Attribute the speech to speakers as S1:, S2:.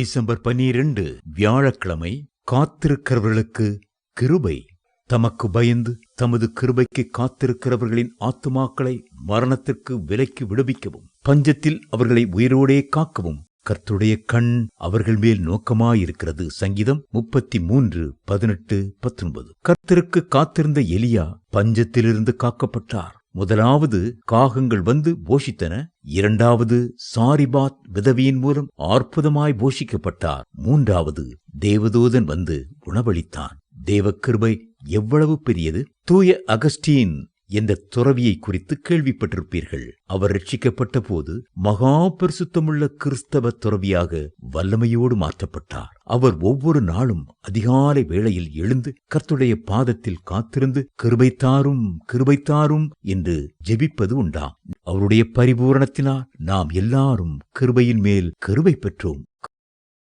S1: December பனிரெண்டு வியாழக்கிழமை காத்திருக்கிறவர்களுக்கு கிருபை. தமக்கு பயந்து தமது கிருபைக்கு காத்திருக்கிறவர்களின் ஆத்துமாக்களை மரணத்திற்கு விலைக்கு விடுவிக்கவும். பஞ்சத்தில் அவர்களை உயிரோடே காக்கவும். கர்த்துடைய கண் அவர்கள் மேல் நோக்கமாயிருக்கிறது. சங்கீதம் முப்பத்தி மூன்று பதினெட்டு பத்தொன்பது. கர்த்தருக்கு காத்திருந்த எலியா பஞ்சத்திலிருந்து காக்கப்பட்டார். முதலாவது காகங்கள் வந்து போஷித்தன இரண்டாவது சாரிபாத் விதவியின் மூலம் அற்புதமாய் போஷிக்கப்பட்டார் மூன்றாவது தேவதூதன் வந்து உணவளித்தான். தேவக்கிருபை எவ்வளவு பெரியது? தூய அகஸ்டீன் என்ற துறவியை குறித்து கேள்விப்பட்டிருப்பீர்கள்? அவர் ரட்சிக்கப்பட்ட போது மகா பரிசுத்தமுள்ள கிறிஸ்தவ துறவியாக வல்லமையோடு மாற்றப்பட்டார். அவர் ஒவ்வொரு நாளும் அதிகாலை வேளையில் எழுந்து கர்த்துடைய பாதத்தில் காத்திருந்து கிருபைத்தாரும் கிருபைத்தாரும் என்று ஜெபிப்பது உண்டாம். அவருடைய பரிபூரணத்தினால் நாம் எல்லாரும் கிருபையின் மேல் கிருபை பெற்றோம்.